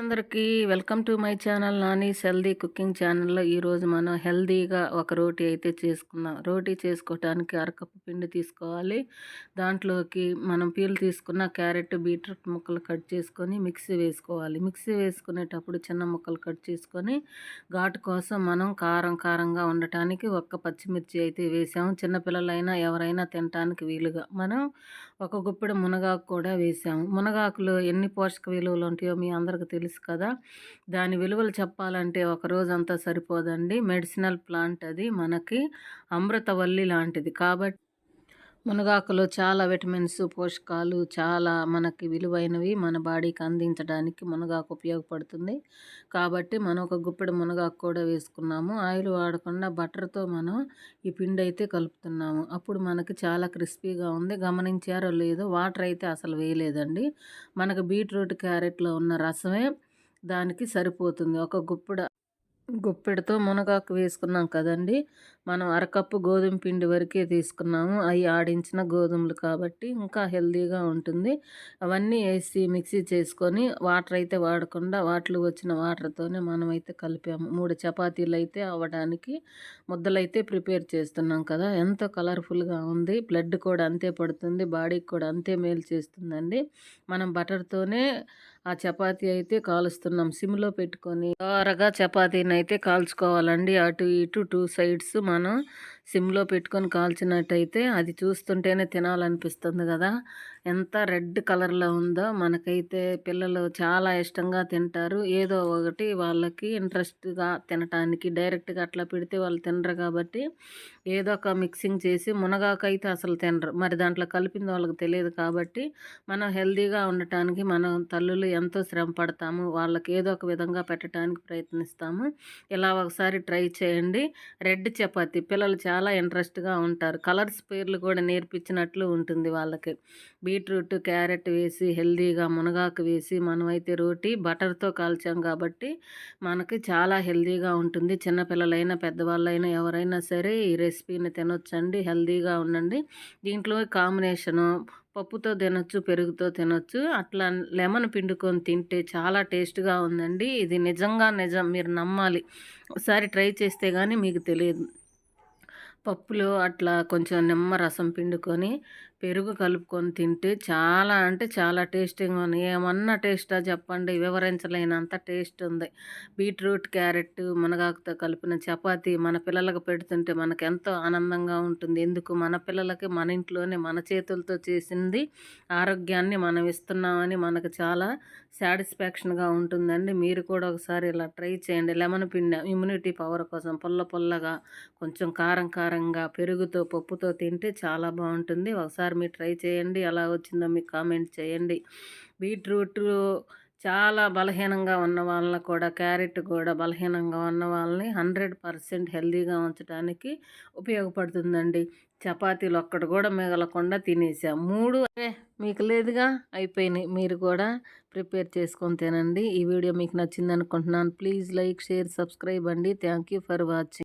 అందరికీ welcome to my channel Nani healthy cooking ఛానల్లో ఈరోజు మనం హెల్దీగా ఒక రోటీ అయితే చేసుకుందాం. రోటీ చేసుకోవటానికి అరకప్పు పిండి తీసుకోవాలి. దాంట్లోకి మనం పీలు తీసుకున్న క్యారెట్ బీట్రూట్ ముక్కలు కట్ చేసుకొని మిక్సీ వేసుకోవాలి. మిక్సీ వేసుకునేటప్పుడు చిన్న ముక్కలు కట్ చేసుకొని ఘాటు కోసం మనం కారం కారంగా ఉండటానికి ఒక్క పచ్చిమిర్చి అయితే వేసాము. చిన్నపిల్లలైనా ఎవరైనా తినటానికి వీలుగా. మనం ఒక గుప్పెడు మునగాకు కూడా వేసాము. మునగాకులో ఎన్ని పోషక విలువలు ఉంటాయో మీ అందరికి తెలుసు కదా. దాని విలువలు చెప్పాలంటే ఒక రోజంతా సరిపోదండి. మెడిసినల్ ప్లాంట్ అది మనకి అమృతవల్లి లాంటిది. కాబట్టి మునగాకులో చాలా విటమిన్స్ పోషకాలు చాలా మనకి విలువైనవి మన బాడీకి అందించడానికి మునగాకు ఉపయోగపడుతుంది. కాబట్టి మనం ఒక గుప్పెడు మునగాకు కూడా వేసుకున్నాము. ఆయిల్ వాడకుండా బటర్తో మనం ఈ పిండి అయితే కలుపుతున్నాము. అప్పుడు మనకి చాలా క్రిస్పీగా ఉంది. గమనించారో లేదో వాటర్ అయితే అసలు వేయలేదండి. మనకు బీట్రూట్ క్యారెట్లో ఉన్న రసమే దానికి సరిపోతుంది. ఒక గుప్పెడు గుప్పెడితో మునగాకు వేసుకున్నాం కదండి. మనం అరకప్పు గోధుమ పిండి వరకే తీసుకున్నాము. అవి ఆడించిన గోధుమలు కాబట్టి ఇంకా హెల్తీగా ఉంటుంది. అవన్నీ వేసి మిక్సీ చేసుకొని వాటర్ అయితే వాడకుండా వాటిలో వచ్చిన వాటర్తోనే మనం అయితే కలిపాము. మూడు చపాతీలు అయితే అవ్వడానికి ముద్దలైతే ప్రిపేర్ చేస్తున్నాం కదా. ఎంతో కలర్ఫుల్గా ఉంది. బ్లడ్ కూడా అంతే పడుతుంది. బాడీకి కూడా అంతే మేలు చేస్తుందండి. మనం బటర్తోనే ఆ చపాతీ అయితే కాలుస్తున్నాం. సిమ్లో పెట్టుకొని త్వరగా చపాతీని అయితే కాల్చుకోవాలండి. అటు ఇటు టూ సైడ్స్ మనం సిమ్లో పెట్టుకొని కాల్చినట్టయితే అది చూస్తుంటేనే తినాలనిపిస్తుంది కదా. ఎంత రెడ్ కలర్లో ఉందో మనకైతే పిల్లలు చాలా ఇష్టంగా తింటారు. ఏదో ఒకటి వాళ్ళకి ఇంట్రెస్ట్గా తినటానికి డైరెక్ట్గా అట్లా పెడితే వాళ్ళు తినరు కాబట్టి ఏదో ఒక మిక్సింగ్ చేసి మునగాకైతే అసలు తినరు. మరి దాంట్లో కలిపింది వాళ్ళకి తెలియదు కాబట్టి మనం హెల్తీగా ఉండటానికి మనం తల్లులు ఎంతో శ్రమ పడతాము. వాళ్ళకి ఏదో ఒక విధంగా పెట్టడానికి ప్రయత్నిస్తాము. ఇలా ఒకసారి ట్రై చేయండి. రెడ్ చపాతి పిల్లలు చాలా చాలా ఇంట్రెస్ట్గా ఉంటారు. కలర్స్ పేర్లు కూడా నేర్పించినట్లు ఉంటుంది వాళ్ళకి. బీట్రూట్ క్యారెట్ వేసి హెల్దీగా మునగాకు వేసి మనమైతే రోటీ బటర్తో కాల్చాం కాబట్టి మనకి చాలా హెల్దీగా ఉంటుంది. చిన్నపిల్లలైనా పెద్దవాళ్ళైనా ఎవరైనా సరే ఈ రెసిపీని తినొచ్చండి హెల్దీగా ఉండండి. దీంట్లో కాంబినేషను పప్పుతో తినొచ్చు పెరుగుతో తినొచ్చు అట్లా లెమన్ పిండుకొని తింటే చాలా టేస్ట్గా ఉందండి. ఇది నిజంగా నిజం. మీరు నమ్మాలి. ఒకసారి ట్రై చేస్తే కానీ మీకు తెలియదు. పప్పులో అట్లా కొంచెం నిమ్మ రసం పిండుకొని పెరుగు కలుపుకొని తింటే చాలా అంటే చాలా టేస్టింగ్ ఉంది. ఏమన్నా టేస్టా చెప్పండి? వివరించలేనంత టేస్ట్ ఉంది. బీట్రూట్ క్యారెట్ మునగాకుతో కలిపిన చపాతి మన పిల్లలకు పెడుతుంటే మనకు ఎంతో ఆనందంగా ఉంటుంది. ఎందుకు? మన పిల్లలకి మన ఇంట్లోనే మన చేతులతో చేసింది ఆరోగ్యాన్ని మనం ఇస్తున్నామని మనకు చాలా సాటిస్ఫాక్షన్గా ఉంటుందండి. మీరు కూడా ఒకసారి ఇలా ట్రై చేయండి. లెమన్ పిండి ఇమ్యూనిటీ పవర్ కోసం పుల్ల పుల్లగా కొంచెం కారం కారంగా పెరుగుతో పప్పుతో తింటే చాలా బాగుంటుంది. ఒకసారి ఒకసారి మీరు ట్రై చేయండి. ఎలా వచ్చిందో మీకు కామెంట్ చేయండి. బీట్రూట్ చాలా బలహీనంగా ఉన్న వాళ్ళని కూడా క్యారెట్ కూడా బలహీనంగా ఉన్న వాళ్ళని హండ్రెడ్ పర్సెంట్ హెల్దీగా ఉంచడానికి ఉపయోగపడుతుందండి. చపాతీలు ఒక్కటి కూడా మిగలకుండా తినేసాం. మూడు మీకు లేదుగా? అయిపోయినాయి. మీరు కూడా ప్రిపేర్ చేసుకొని తినండి. ఈ వీడియో మీకు నచ్చింది అనుకుంటున్నాను ప్లీజ్ లైక్ షేర్ సబ్స్క్రైబ్ అండి. Thank you for watching.